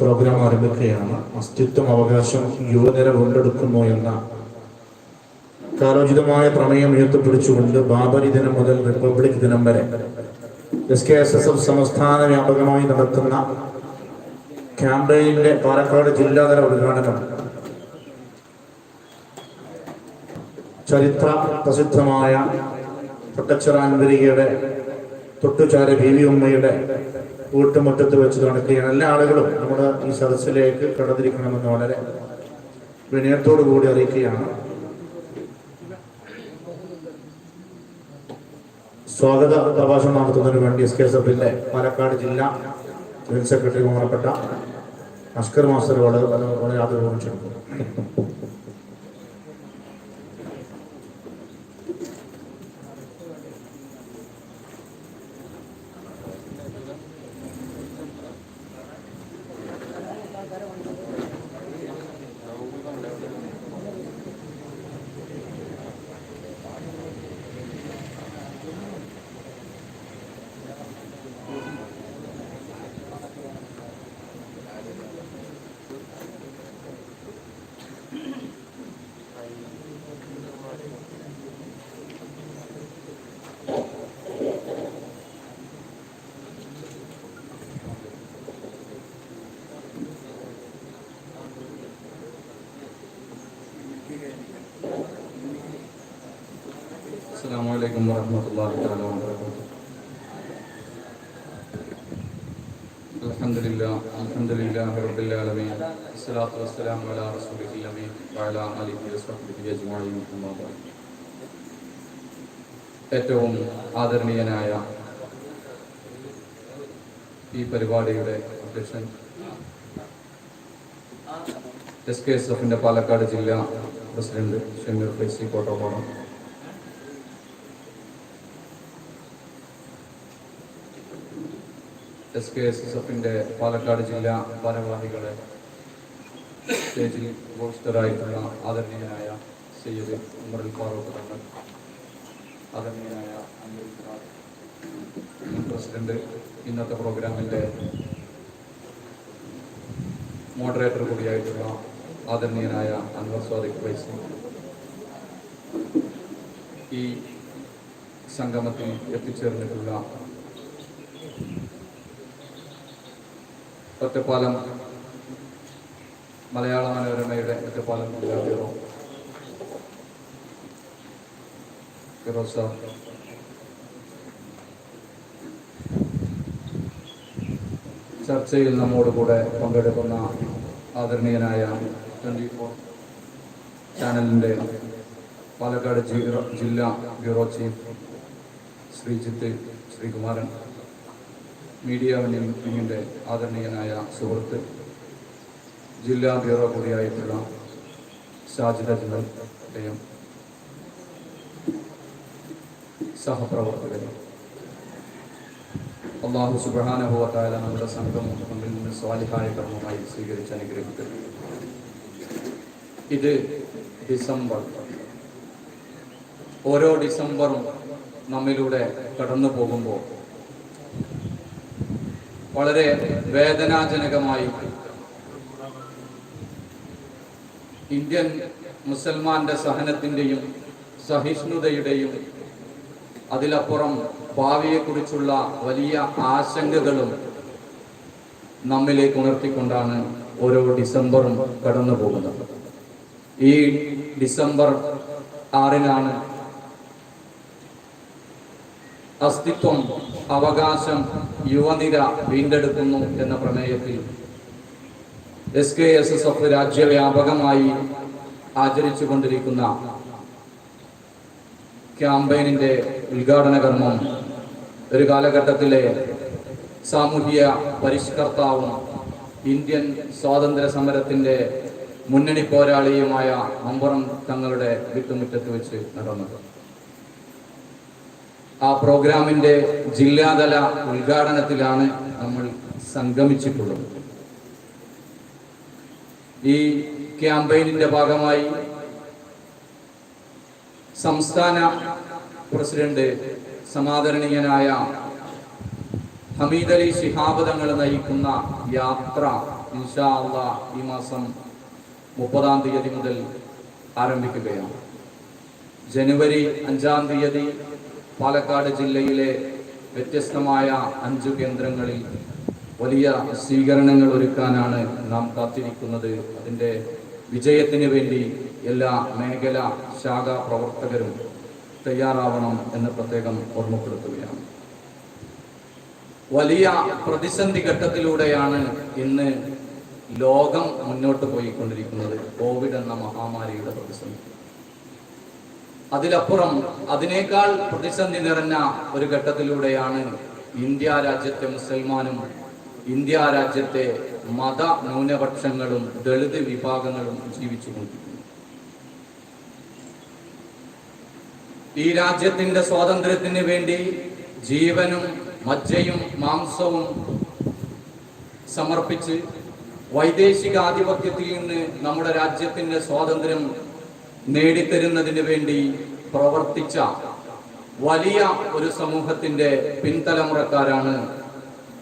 Programme ആരംഭിക്കുകയാണ്. അസ്തിത്വം അവകാശം യുവനിര വീണ്ടെടുക്കുന്നു എന്ന കാലോചിതമായ പ്രമേയം ഉയർത്തിപ്പിടിച്ചുകൊണ്ട് ബാബരി ദിനം മുതൽ റിപ്പബ്ലിക് ദിനം വരെ S K S S F സംസ്ഥാന വ്യാപകമായി നടത്തുന്ന ക്യാമ്പയിന്റെ പാലക്കാട് ജില്ലാതല ഉദ്ഘാടനം ചരിത്ര പ്രസിദ്ധമായ പൊട്ടച്ചിറാൻവരികയുടെ തൊട്ടുചാര ബി ഉമ്മയുടെ വീട്ടുമുറ്റത്ത് വെച്ച് നടക്കുകയാണ്. എല്ലാ ആളുകളും നമ്മുടെ ഈ സദസ്സിലേക്ക് കടന്നിരിക്കണമെന്ന് വളരെ വിനയത്തോടു കൂടി അറിയിക്കുകയാണ്. സ്വാഗത പ്രഭാഷണം നടത്തുന്നതിന് വേണ്ടി എസ് കെ എസ് എഫിന്റെ പാലക്കാട് ജില്ലാ ജനറൽ സെക്രട്ടറി ബഹുമാനപ്പെട്ട അസ്കർ മാസ്റ്റർ വളരെ ക്ഷണിക്കുന്നു അലൈക്കും വറഹമത്തല്ലാഹി തആല വബറകാതുഹു അൽഹംദുലില്ലാ അൽഹംദുലില്ലാഹി റബ്ബിൽ ആലമീൻ. അസ്സലാത്തു വസ്സലാമു അലാ റസൂലിഹിൽ അമീൻ. വഅലാ ആലിഹി വസ്ഹബിഹി അജ്മഈൻ അമ്മാ ബഅദ്. ഏറ്റവും ആദരണീയനായ ഈ പരിപാടിയുടെ അധ്യക്ഷൻ എസ് കെ എസ് എഫിന്റെ പാലക്കാട് ജില്ലാ president Shameer Faizy Kottappadam S K S S എഫിന്റെ പാലക്കാട് ജില്ലാ ഭാരവാഹികളെ സ്റ്റേജിൽ പോസ്റ്ററായിട്ടുള്ള ആദരണീയനായ സയ്യദ് ഉമർ ഫാറൂഖ് തങ്ങൾ ആദരണീയനായ പ്രസിഡന്റ് ഇന്നത്തെ പ്രോഗ്രാമിന്റെ മോഡറേറ്റർ കൂടിയായിട്ടുള്ള ആദരണീയനായ അൻവർ സ്വാദിഖ് വൈസി. ഈ സംഗമത്തിൽ എത്തിച്ചേർന്നിട്ടുള്ള ഒറ്റപ്പാലം മലയാള മനോരമയുടെ ഒറ്റപ്പാലം ചർച്ചയിൽ നമ്മോട് കൂടെ പങ്കെടുക്കുന്ന ആദരണീയനായ ട്വന്റി ഫോർ ചാനലിന്റെ പാലക്കാട് ജില്ലാ bureau chief Sreejith Sreekumaran. Media വിങ്ങിന്റെ ആദരണീയനായ സുഹൃത്ത് ജില്ലാ ബ്യൂറോ കൂടിയായിട്ടുള്ള ഷാജിദ ജില്ലൽ അദ്ദേഹം സഹപ്രവർത്തകർ അള്ളാഹു സുബാനുഭവത്തായ നമ്മുടെ സംഘം നമ്മിൽ നിന്ന് സ്വാലിഹായ കർമ്മമായി സ്വീകരിച്ച് അനുഗ്രഹിക്കുന്നു ഇത് ഡിസംബർ. ഓരോ ഡിസംബറും നമ്മിലൂടെ കടന്നു പോകുമ്പോൾ വളരെ വേദനാജനകമായി. ഇന്ത്യൻ മുസൽമാന്റെ സഹനത്തിന്റെയും സഹിഷ്ണുതയുടെയും അതിലപ്പുറം ഭാവിയെക്കുറിച്ചുള്ള വലിയ ആശങ്കകളും നമ്മിലേക്ക് ഉണർത്തിക്കൊണ്ടാണ് ഓരോ ഡിസംബറും കടന്നു പോകുന്നത് ഈ ഡിസംബർ ആറിനാണ് അസ്തിത്വം അവകാശം യുവനിര വീണ്ടെടുക്കുന്നു എന്ന പ്രമേയത്തിൽ S K S S F രാജ്യവ്യാപകമായി ആചരിച്ചു കൊണ്ടിരിക്കുന്ന ക്യാമ്പയിനിന്റെ ഉദ്ഘാടന കർമ്മം ഒരു കാലഘട്ടത്തിലെ സാമൂഹിക പരിഷ്കർത്താവും ഇന്ത്യൻ സ്വാതന്ത്ര്യ സമരത്തിന്റെ മുന്നണി പോരാളിയുമായ അമ്പറം തങ്ങളുടെ വീട്ടുമുറ്റത്ത് വെച്ച് നടന്നത്. ആ പ്രോഗ്രാമിന്റെ ജില്ലാതല ഉദ്ഘാടനത്തിലാണ് നമ്മൾ സംഗമിച്ചിട്ടുള്ളത്. ഈ ക്യാമ്പയിനിന്റെ ഭാഗമായി സംസ്ഥാന പ്രസിഡന്റ് സമാദരണീയനായ ഹമീദ് അലി ശിഹാബ് തങ്ങൾ നയിക്കുന്ന യാത്ര ഇൻഷാ ഈ മാസം മുപ്പതാം തീയതി മുതൽ ആരംഭിക്കുകയാണ്. ജനുവരി അഞ്ചാം തീയതി പാലക്കാട് ജില്ലയിലെ വ്യത്യസ്തമായ അഞ്ച് കേന്ദ്രങ്ങളിൽ വലിയ സ്വീകരണങ്ങൾ ഒരുക്കാനാണ് നാം കാത്തിരിക്കുന്നത്. അതിന്റെ വിജയത്തിന് വേണ്ടി എല്ലാ മേഖല ശാഖാ പ്രവർത്തകരും തയ്യാറാവണം എന്ന് പ്രത്യേകം ഓർമ്മപ്പെടുത്തുകയാണ്. വലിയ പ്രതിസന്ധി ഘട്ടത്തിലൂടെയാണ് ഇന്ന് ലോകം മുന്നോട്ട് പോയിക്കൊണ്ടിരിക്കുന്നത്. കോവിഡ് എന്ന മഹാമാരിയുടെ പ്രതിസന്ധി. അതിലപ്പുറം അതിനേക്കാൾ പ്രതിസന്ധി നിറഞ്ഞ ഒരു ഘട്ടത്തിലൂടെയാണ് ഇന്ത്യ രാജ്യത്തെ മുസൽമാനും ഇന്ത്യ രാജ്യത്തെ മത ന്യൂനപക്ഷങ്ങളും ദളിത് വിഭാഗങ്ങളും ജീവിച്ചു ഈ രാജ്യത്തിന്റെ സ്വാതന്ത്ര്യത്തിന് വേണ്ടി ജീവനും മജ്ജയും മാംസവും സമർപ്പിച്ച് വൈദേശിക ആധിപത്യത്തിൽ നിന്ന് നമ്മുടെ രാജ്യത്തിന്റെ സ്വാതന്ത്ര്യം നേടിത്തരുന്നതിന് വേണ്ടി പ്രവർത്തിച്ച വലിയ ഒരു സമൂഹത്തിന്റെ പിൻതലമുറക്കാരാണ്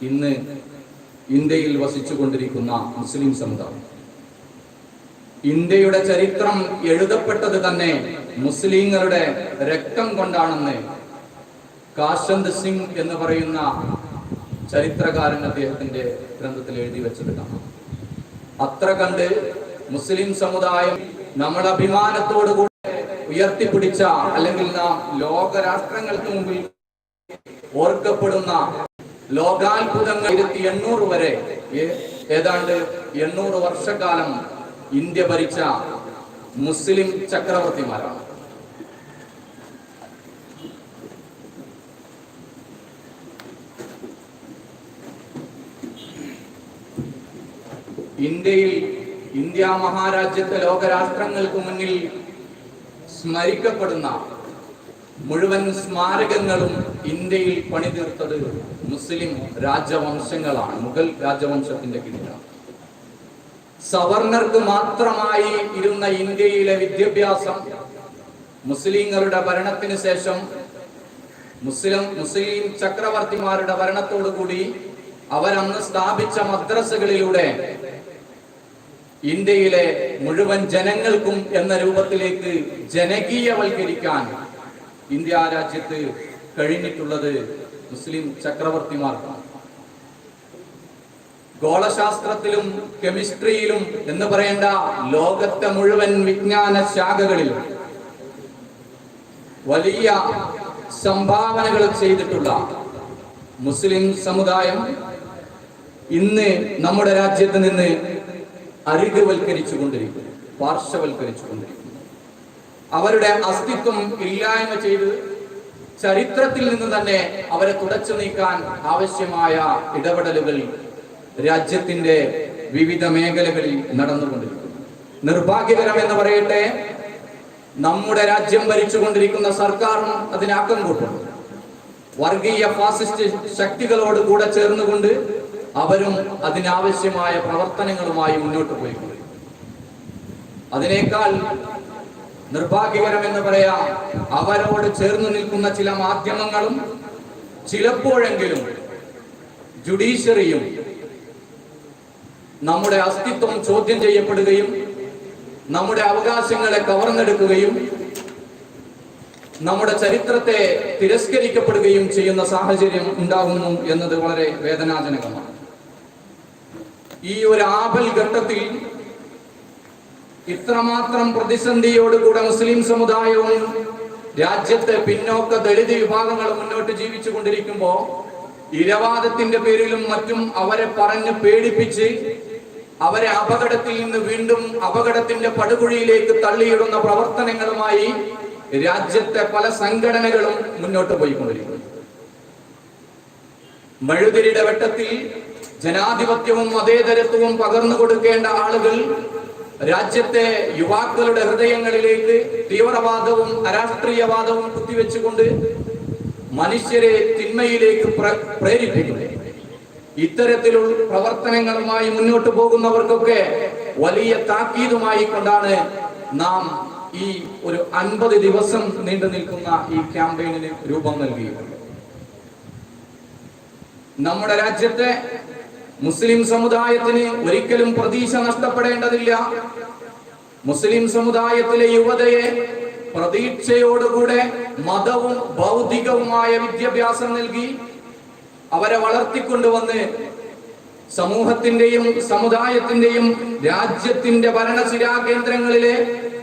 ഇന്ന് ഇന്ത്യയിൽ വസിച്ചു കൊണ്ടിരിക്കുന്ന മുസ്ലിം സമുദായം. ഇന്ത്യയുടെ ചരിത്രം എഴുതപ്പെട്ടത് തന്നെ മുസ്ലിങ്ങളുടെ രക്തം കൊണ്ടാണെന്ന് കാശന്ത് സിംഗ് എന്ന് പറയുന്ന ചരിത്രകാരൻ അദ്ദേഹത്തിന്റെ ഗ്രന്ഥത്തിൽ എഴുതി വെച്ചത് കാണാം. അത്ര കണ്ട് മുസ്ലിം സമുദായം നമ്മുടെ അഭിമാനത്തോടു കൂടെ ഉയർത്തിപ്പിടിച്ച അല്ലെങ്കിൽ നാം ലോക രാഷ്ട്രങ്ങൾക്ക് മുമ്പിൽ ഓർക്കപ്പെടുന്ന ലോകാത്ഭുതങ്ങൾ ആയിരത്തി എണ്ണൂറ് വരെ ഏതാണ്ട് എണ്ണൂറ് വർഷക്കാലം ഇന്ത്യ ഭരിച്ച മുസ്ലിം ചക്രവർത്തിമാരാണ്. ഇന്ത്യയിൽ ഇന്ത്യ മഹാരാജ്യത്തെ ലോകരാഷ്ട്രങ്ങൾക്ക് മുന്നിൽ സ്മരിക്കപ്പെടുന്ന മുഴുവൻ സ്മാരകങ്ങളും ഇന്ത്യയിൽ പണിതീർത്തത് മുസ്ലിം രാജവംശങ്ങളാണ് മുഗൾ രാജവംശത്തിന്റെ കീഴിലാണ്. സവർണർക്ക് മാത്രമായി ഇരുന്ന ഇന്ത്യയിലെ വിദ്യാഭ്യാസം മുസ്ലിങ്ങളുടെ ഭരണത്തിന് ശേഷം മുസ്ലിം മുസ്ലിം ചക്രവർത്തിമാരുടെ ഭരണത്തോടുകൂടി അവരന്ന് സ്ഥാപിച്ച മദ്രസകളിലൂടെ ഇന്ത്യയിലെ മുഴുവൻ ജനങ്ങൾക്കും എന്ന രൂപത്തിലേക്ക് ജനകീയവൽക്കരിക്കാൻ ഇന്ത്യ രാജ്യത്ത് കഴിഞ്ഞിട്ടുള്ളത് മുസ്ലിം ചക്രവർത്തിമാർക്കാണ്. ഗോളശാസ്ത്രത്തിലും കെമിസ്ട്രിയിലും എന്ന് പറയേണ്ട ലോകത്തെ മുഴുവൻ വിജ്ഞാന ശാഖകളിലും വലിയ സംഭാവനകൾ ചെയ്തിട്ടുള്ള മുസ്ലിം സമുദായം ഇന്ന് നമ്മുടെ രാജ്യത്ത് നിന്ന് അരികുവൽക്കരിച്ചുകൊണ്ടിരിക്കുന്നു പാർശ്വവൽക്കരിച്ചുകൊണ്ടിരിക്കുന്നു. അവരുടെ അസ്തിത്വം ഇല്ലായ്മ ചെയ്ത് ചരിത്രത്തിൽ നിന്ന് തന്നെ അവരെ തുടച്ചു നീക്കാൻ ആവശ്യമായ ഇടപെടലുകൾ രാജ്യത്തിന്റെ വിവിധ മേഖലകളിൽ നടന്നുകൊണ്ടിരിക്കുന്നു. നിർഭാഗ്യകരം എന്ന് പറയട്ടെ നമ്മുടെ രാജ്യം ഭരിച്ചുകൊണ്ടിരിക്കുന്ന സർക്കാരും അതിനാക്കം കൂട്ടുന്നു. വർഗീയ ഫാസിസ്റ്റ് ശക്തികളോട് കൂടെ ചേർന്നുകൊണ്ട് അവരും അതിനാവശ്യമായ പ്രവർത്തനങ്ങളുമായി മുന്നോട്ട് പോയി അതിനേക്കാൾ നിർഭാഗ്യകരം എന്ന് പറയാം അവരോട് ചേർന്ന് നിൽക്കുന്ന ചില മാധ്യമങ്ങളും ചിലപ്പോഴെങ്കിലും ജുഡീഷ്യറിയും നമ്മുടെ അസ്തിത്വം ചോദ്യം ചെയ്യപ്പെടുകയും നമ്മുടെ അവകാശങ്ങളെ കവർന്നെടുക്കുകയും നമ്മുടെ ചരിത്രത്തെ തിരസ്കരിക്കപ്പെടുകയും ചെയ്യുന്ന സാഹചര്യം ഉണ്ടാകുന്നു എന്നത് വളരെ വേദനാജനകമാണ്. ഈ ഒരു ആപൽ ഘട്ടത്തിൽ ഇത്രമാത്രം പ്രതിസന്ധിയോടുകൂടെ മുസ്ലിം സമുദായവും രാജ്യത്തെ പിന്നോക്ക ദളിത് വിഭാഗങ്ങൾ മുന്നോട്ട് ജീവിച്ചു കൊണ്ടിരിക്കുമ്പോ ഇരവാദത്തിന്റെ പേരിലും മറ്റും അവരെ പറഞ്ഞ് പേടിപ്പിച്ച് അവരെ അപകടത്തിൽ നിന്ന് വീണ്ടും അപകടത്തിന്റെ പടുകുഴിയിലേക്ക് തള്ളിയിടുന്ന പ്രവർത്തനങ്ങളുമായി രാജ്യത്തെ പല സംഘടനകളും മുന്നോട്ട് പോയിക്കൊണ്ടിരിക്കുന്നു. മഴുതിരിയുടെ വെട്ടത്തിൽ ജനാധിപത്യവും മതേതരത്വവും പകർന്നു കൊടുക്കേണ്ട ആളുകൾ രാജ്യത്തെ യുവാക്കളുടെ ഹൃദയങ്ങളിലേക്ക് തീവ്രവാദവും അരാഷ്ട്രീയവാദവും കുത്തിവെച്ചുകൊണ്ട് മനുഷ്യരെ തിന്മയിലേക്ക് പ്രേരിപ്പിക്കുന്നു. ഇത്തരത്തിലുള്ള പ്രവർത്തനങ്ങളുമായി മുന്നോട്ട് പോകുന്നവർക്കൊക്കെ വലിയ താക്കീതുമായി കൊണ്ടാണ് നാം ഈ ഒരു അൻപത് ദിവസം നീണ്ടു നിൽക്കുന്ന ഈ ക്യാമ്പയിനിന് രൂപം നൽകിയിട്ടുള്ളത് നമ്മുടെ രാജ്യത്തെ മുസ്ലിം സമുദായത്തിന് ഒരിക്കലും പ്രതീക്ഷ നഷ്ടപ്പെടേണ്ടതില്ല. മുസ്ലിം സമുദായത്തിലെ യുവതയെ പ്രതീക്ഷയോടുകൂടെ മതവും ഭൗതികവുമായ വിദ്യാഭ്യാസം നൽകി അവരെ വളർത്തിക്കൊണ്ടുവന്ന് സമൂഹത്തിന്റെയും സമുദായത്തിന്റെയും രാജ്യത്തിന്റെ ഭരണശിരാ കേന്ദ്രങ്ങളിലെ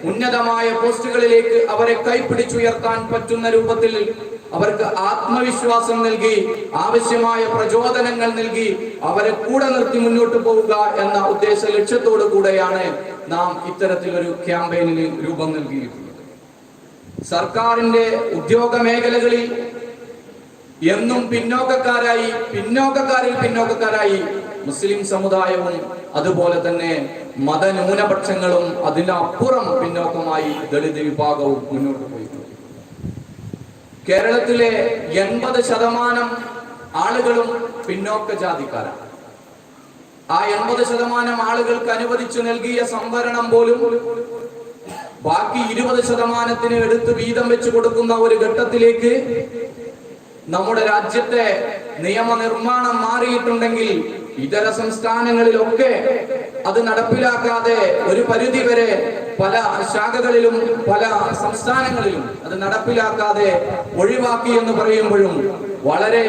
ഉന്നതമായ പോസ്റ്റുകളിലേക്ക് അവരെ കൈപ്പിടിച്ചുയർത്താൻ പറ്റുന്ന രൂപത്തിൽ അവർക്ക് ആത്മവിശ്വാസം നൽകി ആവശ്യമായ പ്രചോദനങ്ങൾ നൽകി അവരെ കൂടെ നിർത്തി മുന്നോട്ട് പോവുക എന്ന ഉദ്ദേശ ലക്ഷ്യത്തോടു കൂടെയാണ് നാം ഇത്തരത്തിലൊരു ക്യാമ്പയിനിന് രൂപം നൽകിയിരിക്കുന്നത്. സർക്കാരിന്റെ ഉദ്യോഗ മേഖലകളിൽ എന്നും പിന്നോക്കക്കാരായി പിന്നോക്കക്കാരിൽ പിന്നോക്കക്കാരായി മുസ്ലിം സമുദായവും അതുപോലെ തന്നെ മതന്യൂനപക്ഷങ്ങളും അതിനപ്പുറം പിന്നോക്കമായി ദളിത് വിഭാഗവും മുന്നോട്ട് പോയിട്ടുണ്ട് കേരളത്തിലെ എൺപത് ശതമാനം ആളുകളും പിന്നോക്ക ജാതിക്കാരാണ്. ആ എൺപത് ശതമാനം ആളുകൾക്ക് അനുവദിച്ചു നൽകിയ സംവരണം പോലും ബാക്കി ഇരുപത് ശതമാനത്തിന് എടുത്ത് വീതം വെച്ചു കൊടുക്കുന്ന ഒരു ഘട്ടത്തിലേക്ക് നമ്മുടെ രാജ്യത്തെ നിയമനിർമ്മാണം മാറിയിട്ടുണ്ടെങ്കിൽ ഇതര സംസ്ഥാനങ്ങളിലൊക്കെ അത് നടപ്പിലാക്കാതെ ഒരു പരിധി വരെ പല ശാഖകളിലും പല സംസ്ഥാനങ്ങളിലും അത് നടപ്പിലാക്കാതെ ഒഴിവാക്കി എന്ന് പറയുമ്പോഴും വളരെ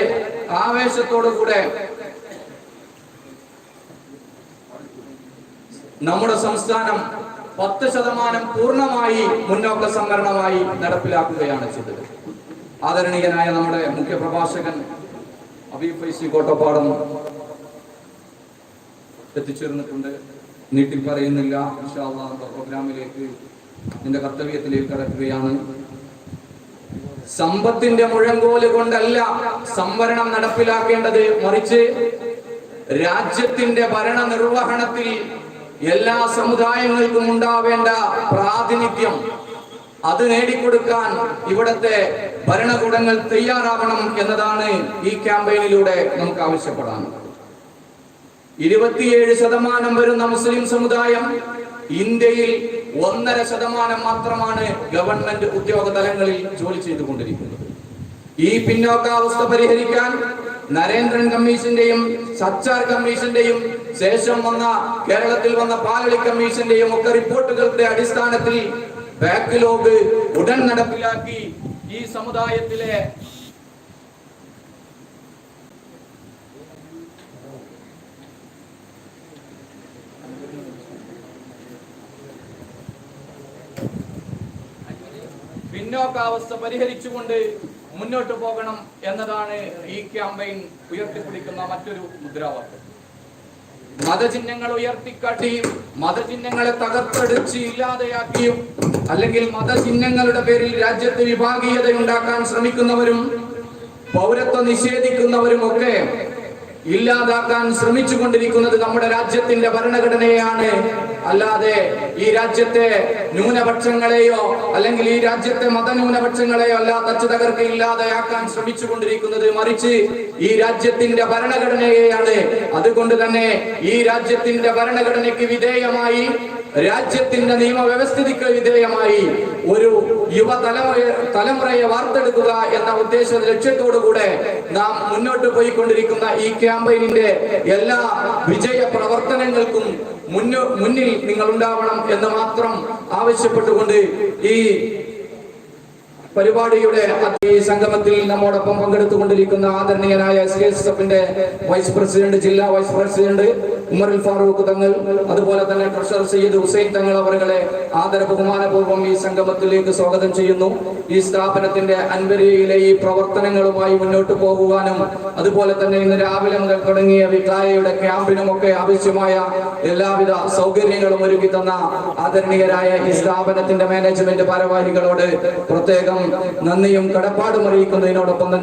ആവേശത്തോടു കൂടെ നമ്മുടെ സംസ്ഥാനം പത്ത് ശതമാനം പൂർണമായി മുന്നോക്ക സംവരണമായി നടപ്പിലാക്കുകയാണ് ചെയ്തത്. ആദരണീയനായ നമ്മുടെ മുഖ്യപ്രഭാഷകൻ പ്രഭാഷകൻ അബീബ് ഫൈസി കോട്ടപ്പാടം എത്തിച്ചേർന്നിട്ടുണ്ട്. നീട്ടി പറയുന്നില്ല. ഇൻഷാ അള്ളാഹ് നമ്മുടെ പ്രോഗ്രാമിലേക്ക് നിന്റെ കർത്തവ്യത്തിലേക്ക് കടക്കുകയാണ്. സമ്പത്തിന്റെ മുഴങ്കോൽ കൊണ്ടല്ല സംവരണം നടപ്പിലാക്കേണ്ടത്. മറിച്ച് രാജ്യത്തിന്റെ ഭരണ നിർവഹണത്തിൽ എല്ലാ സമുദായങ്ങൾക്കും ഉണ്ടാവേണ്ട പ്രാതിനിധ്യം അത് നേടിക്കൊടുക്കാൻ ഇവിടത്തെ ഭരണകൂടങ്ങൾ തയ്യാറാവണം എന്നതാണ് ഈ ക്യാമ്പയിനിലൂടെ നമുക്ക് ആവശ്യപ്പെടാനുള്ളത് ഇരുപത്തിയേഴ് ശതമാനം വരുന്ന മുസ്ലിം സമുദായം ഇന്ത്യയിൽ ഒന്നര ശതമാനം മാത്രമാണ് ഗവൺമെന്റ് ഉദ്യോഗ തലങ്ങളിൽ ജോലി ചെയ്തുകൊണ്ടിരിക്കുന്നത്. ഈ പിന്നോക്കാവസ്ഥ പരിഹരിക്കാൻ നരേന്ദ്രൻ കമ്മീഷന്റെയും സച്ചാർ കമ്മീഷന്റെയും ശേഷം വന്ന കേരളത്തിൽ വന്ന പാലളി കമ്മീഷന്റെയും ഒക്കെ റിപ്പോർട്ടുകളുടെ അടിസ്ഥാനത്തിൽ ബാക്ക്ലോഗ് ഉടൻ നടപ്പിലാക്കി ഈ സമുദായത്തിലെ പിന്നോക്കാവസ്ഥ പരിഹരിച്ചുകൊണ്ട് മുന്നോട്ട് പോകണം എന്നതാണ് ഈ ക്യാമ്പയിൻ ഉയർത്തിപ്പിടിക്കുന്ന മറ്റൊരു മുദ്രാവാക്യം. മതചിഹ്നങ്ങൾ ഉയർത്തിക്കാട്ടിയും മതചിഹ്നങ്ങളെ തകർത്തെടുച്ച് ഇല്ലാതെയാക്കിയും അല്ലെങ്കിൽ മതചിഹ്നങ്ങളുടെ പേരിൽ രാജ്യത്ത് വിഭാഗീയത ഉണ്ടാക്കാൻ ശ്രമിക്കുന്നവരും പൗരത്വം നിഷേധിക്കുന്നവരും ഒക്കെ ഇല്ലാതാക്കാൻ ശ്രമിച്ചു കൊണ്ടിരിക്കുന്നത് നമ്മുടെ രാജ്യത്തിന്റെ ഭരണഘടനയാണ് അല്ലാതെ ഈ രാജ്യത്തെ ന്യൂനപക്ഷങ്ങളെയോ അല്ലെങ്കിൽ ഈ രാജ്യത്തെ മതന്യൂനപക്ഷങ്ങളെയോ അല്ല തച്ചു തകർക്ക് ഇല്ലാതെയാക്കാൻ ശ്രമിച്ചു കൊണ്ടിരിക്കുന്നത് മറിച്ച് ഈ രാജ്യത്തിന്റെ ഭരണഘടനയെയാണ്. അതുകൊണ്ട് തന്നെ ഈ രാജ്യത്തിന്റെ ഭരണഘടനയ്ക്ക് വിധേയമായി രാജ്യത്തിന്റെ നിയമവ്യവസ്ഥിതിക്ക് വിധേയമായി ഒരു യുവതലമുറ തലമുറയെ വാർത്തെടുക്കുക എന്ന ഉദ്ദേശ ലക്ഷ്യത്തോടു കൂടെ നാം മുന്നോട്ട് പോയിക്കൊണ്ടിരിക്കുന്ന ഈ ക്യാമ്പയിനിന്റെ എല്ലാ വിജയ പ്രവർത്തനങ്ങൾക്കും മുന്നോ മുന്നിൽ നിങ്ങൾ ഉണ്ടാവണം എന്ന് മാത്രം ആവശ്യപ്പെട്ടുകൊണ്ട് ഈ പരിപാടിയുടെ ഈ സംഗമത്തിൽ നമ്മോടൊപ്പം പങ്കെടുത്തുകൊണ്ടിരിക്കുന്ന ആദരണീയനായ എസ് കെ എസ് എഫിന്റെ വൈസ് പ്രസിഡന്റ് ജില്ലാ വൈസ് പ്രസിഡന്റ് ഉമറുൽ ഫാറൂഖ് തങ്ങൾ അതുപോലെ തന്നെ ട്രഷറർ സയ്യിദ് ഹുസൈൻ തങ്ങൾ അവരുടെ ആദര ബഹുമാനപൂർവം ഈ സംഗമത്തിലേക്ക് സ്വാഗതം ചെയ്യുന്നു. ഈ സ്ഥാപനത്തിന്റെ അൻവരിയിലെ ഈ പ്രവർത്തനങ്ങളുമായി മുന്നോട്ട് പോകുവാനും അതുപോലെ തന്നെ ഇന്ന് രാവിലെ മുതൽ തുടങ്ങിയ വിക്കായയുടെ ക്യാമ്പിനും ഒക്കെ ആവശ്യമായ എല്ലാവിധ സൗകര്യങ്ങളും ഒരുക്കി തന്ന ആദരണീയരായ ഈ സ്ഥാപനത്തിന്റെ മാനേജ്മെന്റ് ഭാരവാഹികളോട് പ്രത്യേകം നന്ദിയും കടപ്പാടും അറിയിക്കുന്നതിനോടൊപ്പം